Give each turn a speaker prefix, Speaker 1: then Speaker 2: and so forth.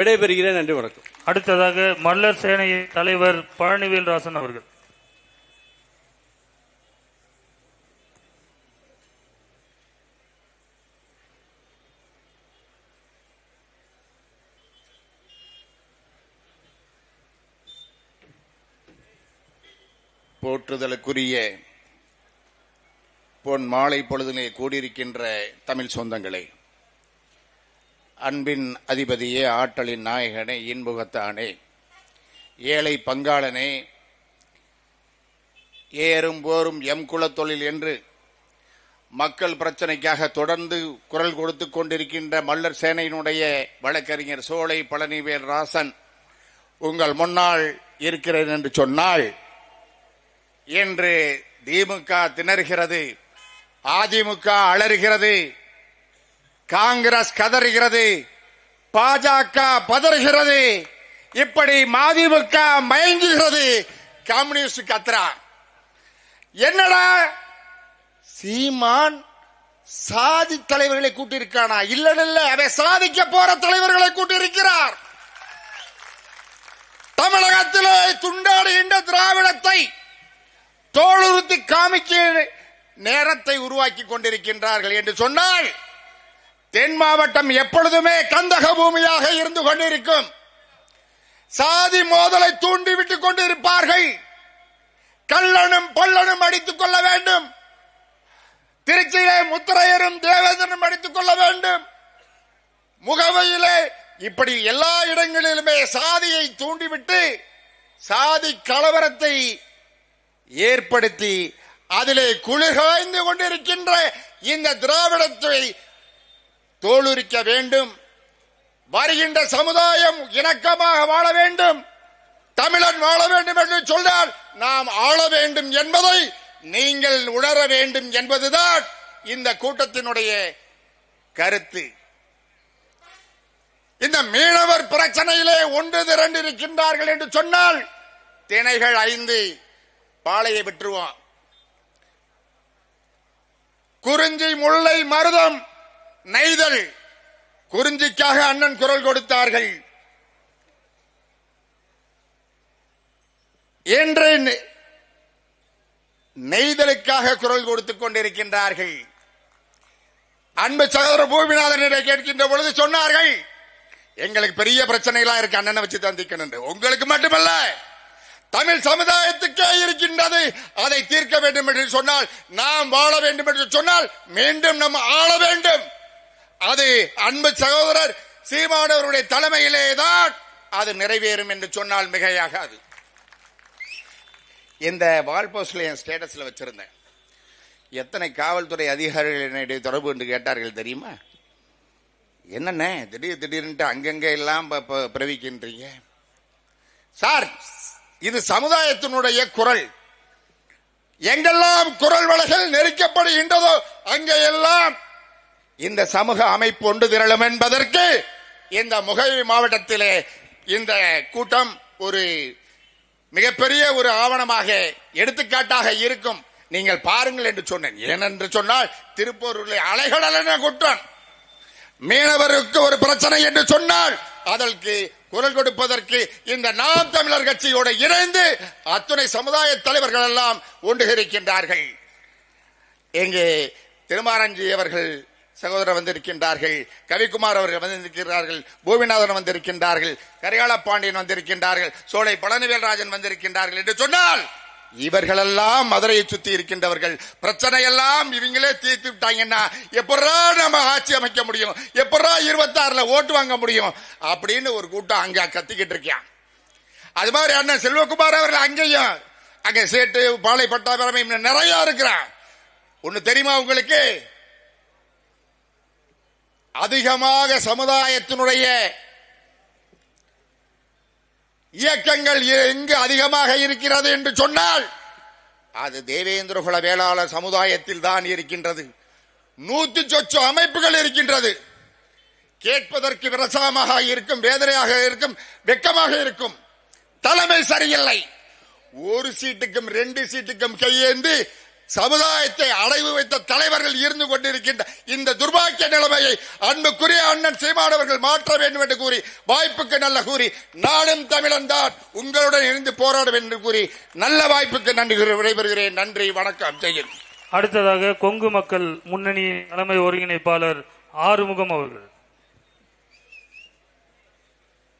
Speaker 1: விடைபெறுகிறேன். நன்றி வணக்கம்.
Speaker 2: அடுத்ததாக மல்லர் சேனையின் தலைவர் பழனிவேல் ராசன் அவர்கள்.
Speaker 3: போற்றுதலுக்குரிய பொன் மாலை பொழுதிலே கூடியிருக்கின்ற தமிழ் சொந்தங்களே அன்பின் அதிபதியே ஆற்றலின் நாயகனே இன்புகத்தானே. ஏழை பங்காளனே ஏறும் போரும் எம் குலத்தொழில் என்று மக்கள் பிரச்சனைக்காக தொடர்ந்து குரல் கொடுத்து கொண்டிருக்கின்ற மல்லர் சேனையினுடைய வழக்கறிஞர் சோலை பழனிவேல் ராசன் உங்கள் முன்னால் இருக்கிறேன் என்று சொன்னால் என்று திமுக திணறுகிறது அதிமுக அலறுகிறது காங்கிரஸ் கதறுகிறது பாஜக பதறுகிறது இப்படி மதிமுக மயங்குகிறது கம்யூனிஸ்ட் கத்ரா என்னடா சீமான் சாதி தலைவர்களை கூட்டியிருக்கானா? இல்ல இல்ல அவன் சாதிக்க போற தலைவர்களை கூட்டியிருக்கிறார். தமிழகத்திலே துண்டாடுகின்ற திராவிடத்தை தோளுறுத்தி காமிக்க நேரத்தை உருவாக்கி கொண்டிருக்கின்றார்கள் என்று சொன்னால் தென் மாவட்டம் எப்பொழுதுமே கந்தக பூமியாக இருந்து கொண்டிருக்கும். சாதி மோதலை தூண்டிவிட்டுக் கொண்டிருப்பார்கள். கள்ளனும் பள்ளனும் அடித்துக் கொள்ள வேண்டும். திருச்சியிலே முத்திரையரும் தேவேந்திரனும் அடித்துக் கொள்ள வேண்டும். முகவையிலே இப்படி எல்லா இடங்களிலுமே சாதியை தூண்டிவிட்டு சாதி கலவரத்தை ஏற்படுத்தி அதிலே குளிர்காய்ந்து கொண்டிருக்கின்ற இந்த திராவிடத்தை தோலுரிக்க வேண்டும். வருகின்ற சமுதாயம் இணக்கமாக வாழ வேண்டும். தமிழன் வாழ வேண்டும் என்று சொன்னால் நாம் ஆள வேண்டும் என்பதை நீங்கள் உணர வேண்டும் என்பதுதான் இந்த கூட்டத்தினுடைய கருத்து. இந்த மீனவர் பிரச்சனையிலே ஒன்று திரண்டு இருக்கின்றார்கள் என்று சொன்னால் திணைகள் ஐந்து பாளையை விட்டுருவான். குறிஞ்சி முல்லை மருதம் நெய்தல் குறிஞ்சிக்காக அண்ணன் குரல் கொடுத்தார்கள். என்று நெ- நெய்தலுக்காக குரல் கொடுத்துக் கொண்டிருக்கின்றார்கள். அன்பு சகோதர பூமிநாதனிடம் கேட்கின்ற பொழுது சொன்னார்கள் எங்களுக்கு பெரிய பிரச்சனைகளாக இருக்கு அண்ணனை வச்சு தந்திக்கணும் உங்களுக்கு மட்டுமல்ல தமிழ் சமுதாயத்துக்கே இருக்கின்றது. அதை தீர்க்க வேண்டும் என்று சொன்னால் நாம் வாழ வேண்டும் என்று சொன்னால் மீண்டும் நம்ம ஆள வேண்டும். அது அன்பு சகோதரர் சீமானவருடைய தலைமையிலே தான் அது நிறைவேறும் என்று சொன்னால் மிகையாகாது. இந்த வால்போஸ்டில் என் ஸ்டேட்டஸில் வச்சிருந்தேன். எத்தனை காவல்துறை அதிகாரிகள் என்னுடைய தொடர்பு என்று கேட்டார்கள் தெரியுமா? என்னென்ன திடீர் திடீர்னுட்டு அங்கங்கே எல்லாம் பிரவிக்கின்றீங்க. சார் இது சமுதாயத்தினுடைய குரல். எங்கெல்லாம் குரல் வலைகள் நெருக்கப்படுகின்றதோ அங்கே எல்லாம் இந்த சமூக அமைப்பு ஒன்று திரளும் என்பதற்கு இந்த முகை மாவட்டத்திலே இந்த கூட்டம் ஒரு மிகப்பெரிய ஒரு ஆவணமாக எடுத்துக்காட்டாக இருக்கும். நீங்கள் பாருங்கள் என்று சொன்னேன். ஏனென்று சொன்னால் திருப்பூரில் அலைகடலென குற்றம் மீனவருக்கு ஒரு பிரச்சனை என்று சொன்னால் அதற்கு குரல் கொடுப்பதற்கு இந்த நாம் தமிழர் கட்சியோடு இணைந்து அத்துணை சமுதாய தலைவர்கள் எல்லாம் ஒன்றுகிருக்கின்றார்கள் இங்கே திருமாரஞ்சி அவர்கள் சகோதரர் வந்திருக்கின்றார்கள் கவிக்குமார் அவர்கள் வந்திருக்கிறார்கள் பூமிநாதன் வந்திருக்கின்றார்கள் கரிகால பாண்டியன் வந்திருக்கின்றார்கள் சோலை பழனிவேல்ராஜன் வந்திருக்கின்றார்கள் என்று சொன்னால் இவர்களெல்லாம் மதுரையை சுத்தி இருக்கின்றவர்கள். பிரச்சனை எல்லாம் இவங்களே தீர்த்து விட்டாங்கன்னா எப்படா நம்ம ஆட்சி அமைக்க முடியும்? எப்படா இருபத்தாறுல ஓட்டு வாங்க முடியும்? அப்படின்னு ஒரு கூட்டம் அங்க கத்திக்கிட்டு இருக்கான் அது மாதிரி அண்ணன் செல்வகுமார் அவர்கள் அங்கேயும் அங்க சேட்டு பாலை பட்டாபிரமை நிறைய இருக்கிறான் ஒண்ணு தெரியுமா உங்களுக்கு? அதிகமாக சமுதாயத்தினுடைய இயக்கங்கள் எங்கு அதிகமாக இருக்கிறது என்று சொன்னால் அது தேவேந்திரகுல வேளாளர் சமுதாயத்தில் தான் இருக்கின்றது. நூத்தி சொச்சு அமைப்புகள் இருக்கின்றது. கேட்பதற்கு விரசமாக இருக்கும் வேதனையாக இருக்கும் வெக்கமாக இருக்கும். தலைமை சரியில்லை. ஒரு சீட்டுக்கும் ரெண்டு சீட்டுக்கும் கையேந்து சமுதாயத்தை அடைவு வைத்த தலைவர்கள் இருந்து கொண்டிருக்கின்ற இந்த துர்பாக்கிய நிலைமையை அன்புக்குரிய அண்ணன் சீமானவர்கள் மாற்ற வேண்டும் என்று கூறி வாய்ப்புக்கு நல்ல கூறி நானும் தமிழன் தான் உங்களுடன் இருந்து போராடும் என்று கூறி நல்ல வாய்ப்புக்கு நன்றி விடைபெறுகிறேன். நன்றி வணக்கம் ஜெயின்
Speaker 2: அடுத்ததாக கொங்கு மக்கள் முன்னணி தலைமை ஒருங்கிணைப்பாளர் ஆறுமுகம் அவர்கள்.